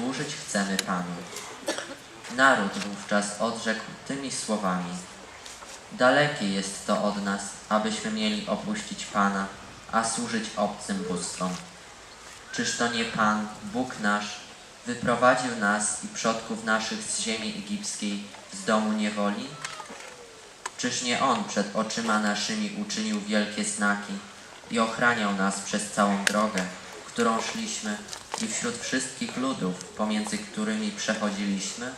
służyć chcemy Panu. Naród wówczas odrzekł tymi słowami. Dalekie jest to od nas, abyśmy mieli opuścić Pana, a służyć obcym bóstwom. Czyż to nie Pan, Bóg nasz, wyprowadził nas i przodków naszych z ziemi egipskiej, z domu niewoli? Czyż nie On przed oczyma naszymi uczynił wielkie znaki i ochraniał nas przez całą drogę, którą szliśmy i wśród wszystkich ludów, pomiędzy którymi przechodziliśmy?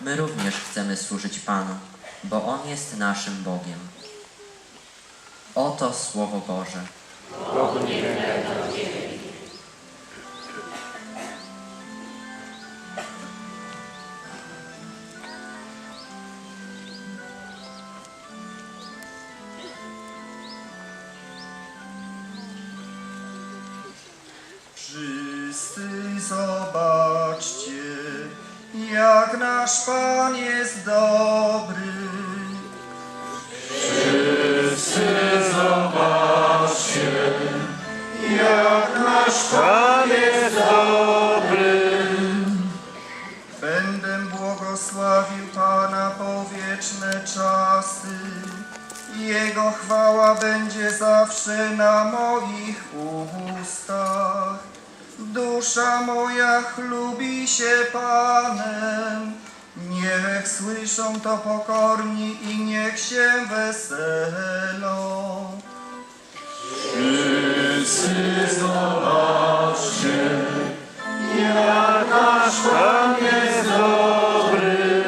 My również chcemy służyć Panu, bo On jest naszym Bogiem. Oto Słowo Boże. Wszyscy zobaczcie, jak nasz Pan jest dobry. Pan jest dobry. Będę błogosławił Pana po wieczne czasy. Jego chwała będzie zawsze na moich ustach. Dusza moja chlubi się Panem. Niech słyszą to pokorni i niech się weselą. Nasz Pan jest dobry.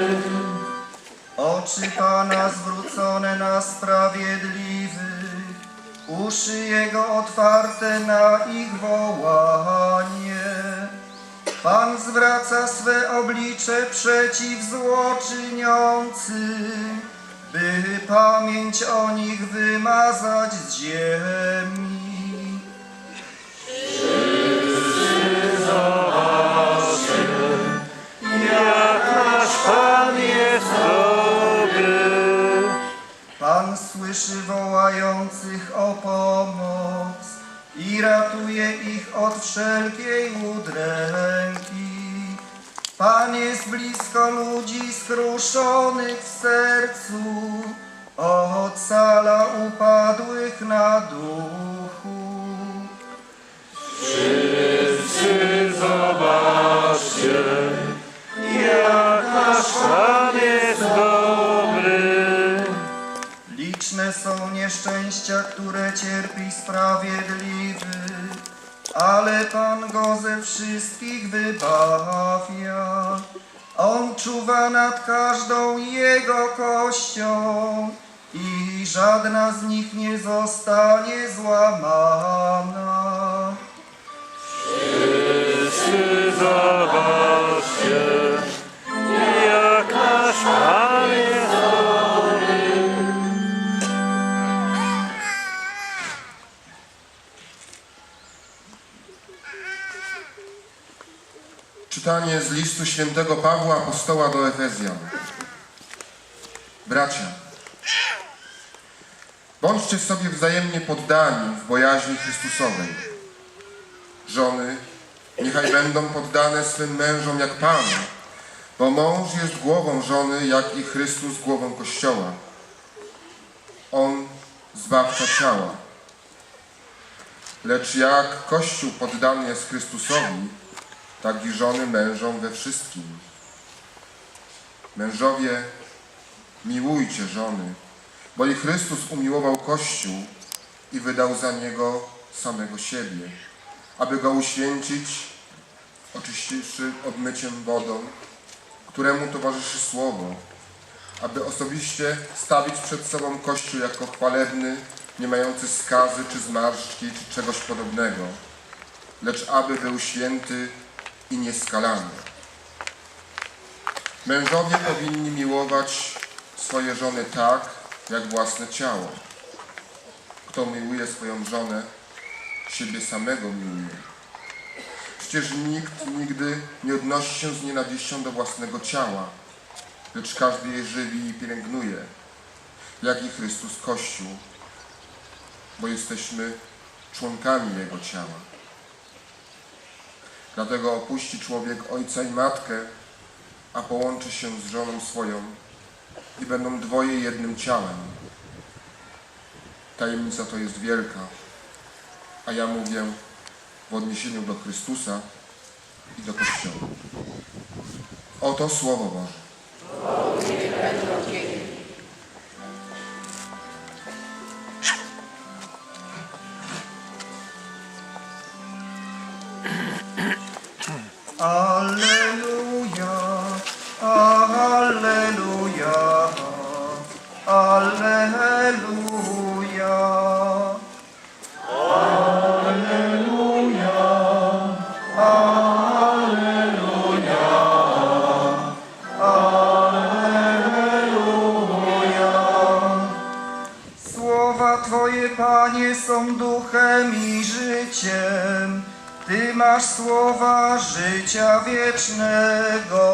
Oczy Pana zwrócone na sprawiedliwych, uszy Jego otwarte na ich wołanie. Pan zwraca swe oblicze przeciw złoczyniącym, by pamięć o nich wymazać z ziemi. Od wszelkiej udręki. Pan jest blisko ludzi skruszonych w sercu, ocala upadłych na duchu. Wszyscy zobaczcie, jak nasz Pan jest dobry. Liczne są nieszczęścia, które cierpi sprawiedliwy, ale Pan go ze wszystkich wybawia. On czuwa nad każdą jego kością i żadna z nich nie zostanie złamana. Wszyscy zobaczcie, Czytanie z listu świętego Pawła Apostoła do Efezjan. Bracia, bądźcie sobie wzajemnie poddani w bojaźni Chrystusowej. Żony niechaj będą poddane swym mężom jak Panu, bo mąż jest głową żony, jak i Chrystus głową Kościoła. On zbawca ciała. Lecz jak Kościół poddany jest Chrystusowi, tak i żony mężom we wszystkim. Mężowie, miłujcie żony, bo i Chrystus umiłował Kościół i wydał za niego samego siebie, aby go uświęcić, oczyściwszy odmyciem wodą, któremu towarzyszy Słowo, aby osobiście stawić przed sobą Kościół jako chwalebny, nie mający skazy czy zmarszczki czy czegoś podobnego, lecz aby był święty i nieskalany. Mężowie powinni miłować swoje żony tak, jak własne ciało. Kto miłuje swoją żonę, siebie samego miłuje. Przecież nikt nigdy nie odnosi się z nienawiścią do własnego ciała, lecz każdy je żywi i pielęgnuje, jak i Chrystus Kościół, bo jesteśmy członkami Jego ciała. Dlatego opuści człowiek ojca i matkę, a połączy się z żoną swoją i będą dwoje jednym ciałem. Tajemnica to jest wielka, a ja mówię w odniesieniu do Chrystusa i do Kościoła. Oto Słowo Boże. Życiem. Ty masz słowa życia wiecznego.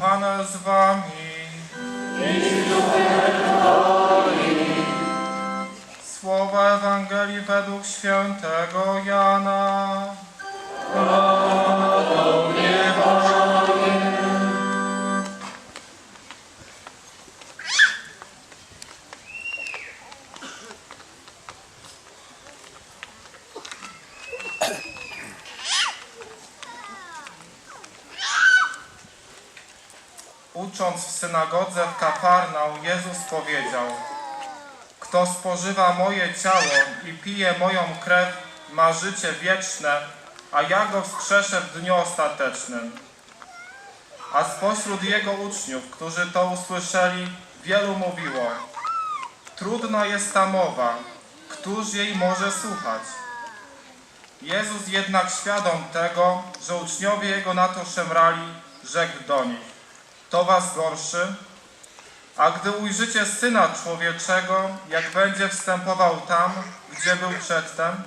Pan z wami. Słowa Ewangelii według świętego Ucząc w synagodze w Kafarnał, Jezus powiedział: Kto spożywa moje ciało i pije moją krew, ma życie wieczne, a ja go wskrzeszę w dniu ostatecznym. A spośród jego uczniów, którzy to usłyszeli, wielu mówiło: Trudna jest ta mowa, któż jej może słuchać? Jezus jednak świadom tego, że uczniowie jego na to szemrali, rzekł do nich: to was gorszy? A gdy ujrzycie Syna Człowieczego, jak będzie wstępował tam, gdzie był przedtem,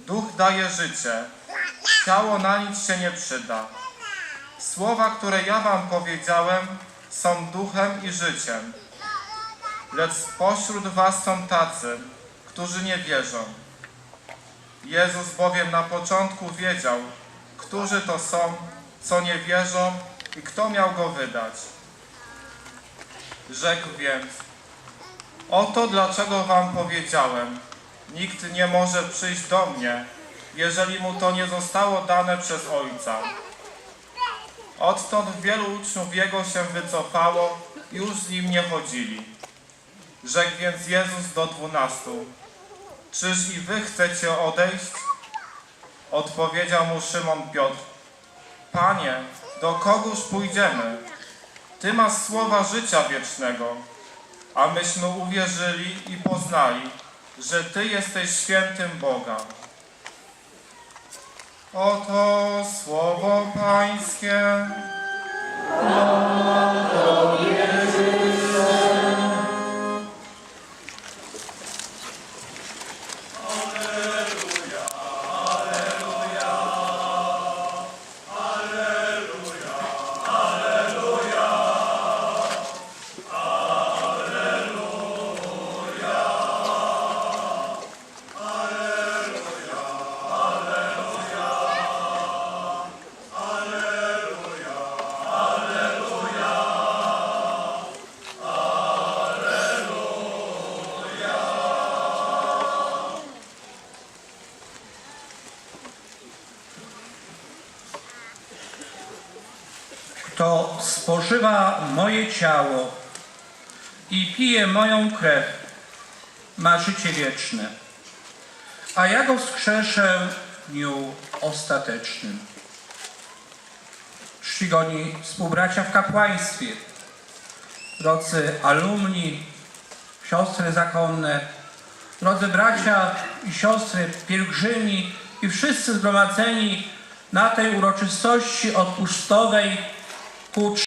Duch daje życie, ciało na nic się nie przyda. Słowa, które ja wam powiedziałem, są duchem i życiem. Lecz spośród was są tacy, którzy nie wierzą. Jezus bowiem na początku wiedział, którzy to są, co nie wierzą i kto miał go wydać. Rzekł więc, oto dlaczego wam powiedziałem, nikt nie może przyjść do mnie, jeżeli mu to nie zostało dane przez Ojca. Odtąd wielu uczniów Jego się wycofało i już z Nim nie chodzili. Rzekł więc Jezus do dwunastu, czyż i wy chcecie odejść? Odpowiedział mu Szymon Piotr, Panie, do kogóż pójdziemy? Ty masz słowa życia wiecznego, a myśmy uwierzyli i poznali, że Ty jesteś świętym Boga. Oto słowo Pańskie. Kto spożywa moje ciało i pije moją krew, ma życie wieczne, a ja go wskrzeszę w dniu ostatecznym. Czcigodni współbracia w kapłaństwie, drodzy alumni, siostry zakonne, drodzy bracia i siostry, pielgrzymi i wszyscy zgromadzeni na tej uroczystości odpustowej coach